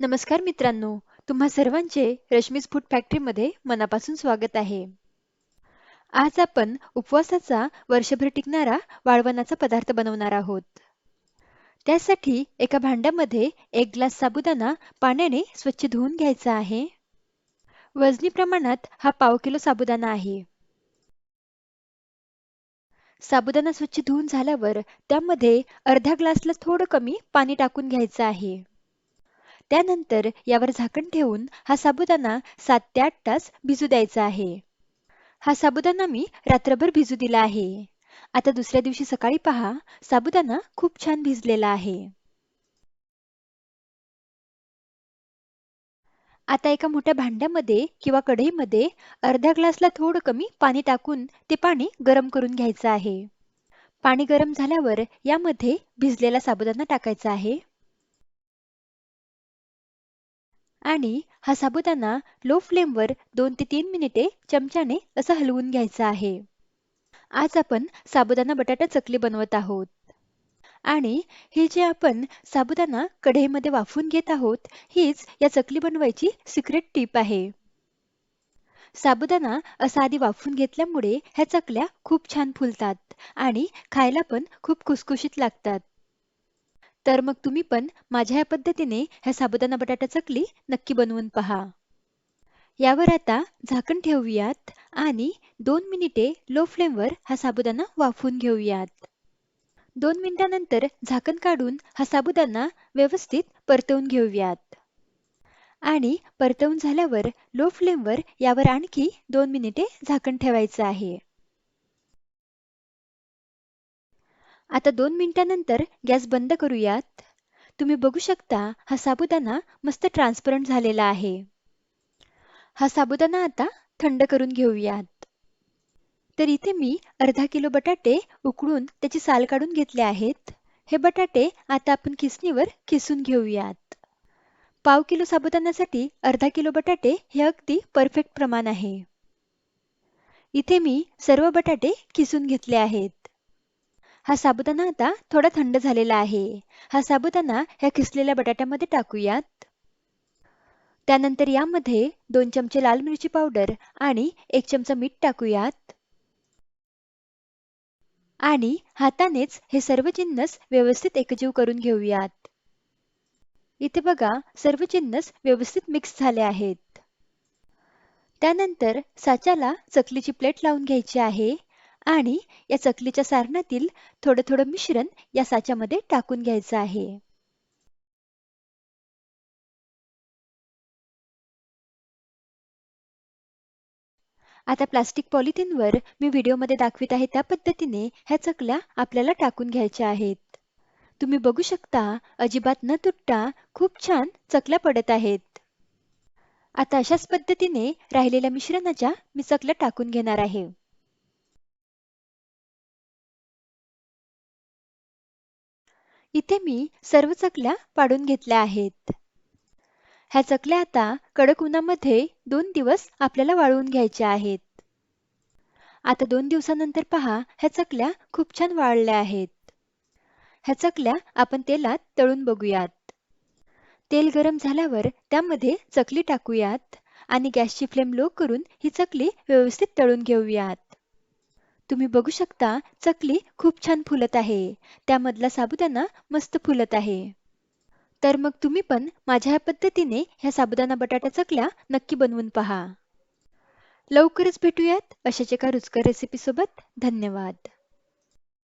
नमस्कार मित्रांनो तुम्हा सर्वांचे रश्मीज फूड फॅक्टरीमध्ये मनापासून स्वागत आहे. आज आपण उपवासाचा वर्षभर टिकणारा वाळवणाचा पदार्थ बनवणार आहोत. त्यासाठी एका भांड्यामध्ये एक ग्लास साबुदाणा पाण्याने स्वच्छ धुवून घ्यायचा आहे. वजनी प्रमाणात हा पाव किलो साबुदाणा आहे. साबुदाणा स्वच्छ धुवून झाल्यावर त्यामध्ये अर्ध्या ग्लासला थोडं कमी पाणी टाकून घ्यायचं आहे. त्यानंतर यावर झाकण ठेवून हा साबुदाणा सात ते आठ तास भिजू द्यायचा आहे. हा साबुदाणा मी रात्रभर भिजू दिला आहे. आता दुसऱ्या दिवशी सकाळी पहा साबुदाणा खूप छान भिजलेला आहे. आता एका मोठ्या भांड्यामध्ये किंवा कढईमध्ये अर्ध्या ग्लासला थोडं कमी पाणी टाकून ते पाणी गरम करून घ्यायचं आहे. पाणी गरम झाल्यावर यामध्ये भिजलेला साबुदाणा टाकायचा आहे. आणि हा साबुदाणा लो फ्लेमवर दोन ते तीन मिनिटे चमच्याने असं हलवून घ्यायचा आहे. आज आपण साबुदाणा बटाटा चकली बनवत आहोत. आणि हे जे आपण साबुदाणा कढईमध्ये वाफवून घेत आहोत हीच या चकली बनवायची सिक्रेट टीप आहे. साबुदाणा असा आधी वाफून घेतल्यामुळे ह्या चकल्या खूप छान फुलतात आणि खायला पण खूप खुसखुशीत लागतात. तर मग तुम्ही पण माझ्या या पद्धतीने ह्या साबुदाणा बटाटा चकली नक्की बनवून पहा. यावर आता झाकण ठेवूयात आणि दोन मिनिटे लो फ्लेमवर हा साबुदाणा वाफवून घेऊयात. दोन मिनिटानंतर झाकण काढून हा साबुदाणा व्यवस्थित परतवून घेऊयात. आणि परतवून झाल्यावर लो फ्लेमवर यावर आणखी दोन मिनिटे झाकण ठेवायचं आहे. आता दोन मिनिटानंतर गॅस बंद करूयात. तुम्ही बघू शकता हा साबुदाणा मस्त ट्रान्सपरंट झालेला आहे. हा साबुदाणा आता थंड करून घेऊयात. तर इथे मी अर्धा किलो बटाटे उकडून त्याची साल काढून घेतले आहेत. हे बटाटे आता आपण किसणीवर किसून घेऊयात. पाव किलो साबुदाण्यासाठी अर्धा किलो बटाटे हे अगदी परफेक्ट प्रमाण आहे. इथे मी सर्व बटाटे किसून घेतले आहेत. हा साबुदाणा आता थोडा थंड झालेला आहे. हा साबुदाणा ह्या खिसलेल्या बटाट्यामध्ये टाकूयात. त्यानंतर यामध्ये दोन चमचे लाल मिरची पावडर आणि एक चमचा मीठ टाकूयात. आणि हातानेच हे सर्व जिन्नस व्यवस्थित एकजीव करून घेऊयात. इथे बघा सर्व जिन्नस व्यवस्थित मिक्स झाले आहेत. त्यानंतर साच्याला चकलीची प्लेट लावून घ्यायची आहे. आणि या चकलीच्या सारणातील थोडं थोडं मिश्रण या साच्यामध्ये टाकून घ्यायचं आहे. आता प्लास्टिक पॉलिथिनवर मी व्हिडिओमध्ये दाखवित आहे त्या पद्धतीने ह्या चकल्या आपल्याला टाकून घ्यायच्या आहेत. तुम्ही बघू शकता अजिबात न तुटता खूप छान चकल्या पडत आहेत. आता अशाच पद्धतीने राहिलेल्या मिश्रणाच्या मी चकल्या टाकून घेणार आहे. इथे मी सर्व चकल्या पाडून घेतल्या आहेत. ह्या चकल्या आता कडक उन्हामध्ये दोन दिवस आपल्याला वाळवून घ्यायच्या आहेत. आता दोन दिवसानंतर पहा ह्या चकल्या खूप छान वाळल्या आहेत. ह्या चकल्या आपण तेलात तळून बघूयात. तेल गरम झाल्यावर त्यामध्ये चकली टाकूयात आणि गॅसची फ्लेम लो करून ही चकली व्यवस्थित तळून घेऊयात. तुम्ही बघू शकता चकली खूप छान फुलत आहे. त्यामधला साबुदाणा मस्त फुलत आहे. तर मग तुम्ही पण माझ्या ह्या पद्धतीने ह्या साबुदाणा बटाटा चकल्या नक्की बनवून पहा. लवकरच भेटूयात अशाच एका रुचकर रेसिपीसोबत धन्यवाद.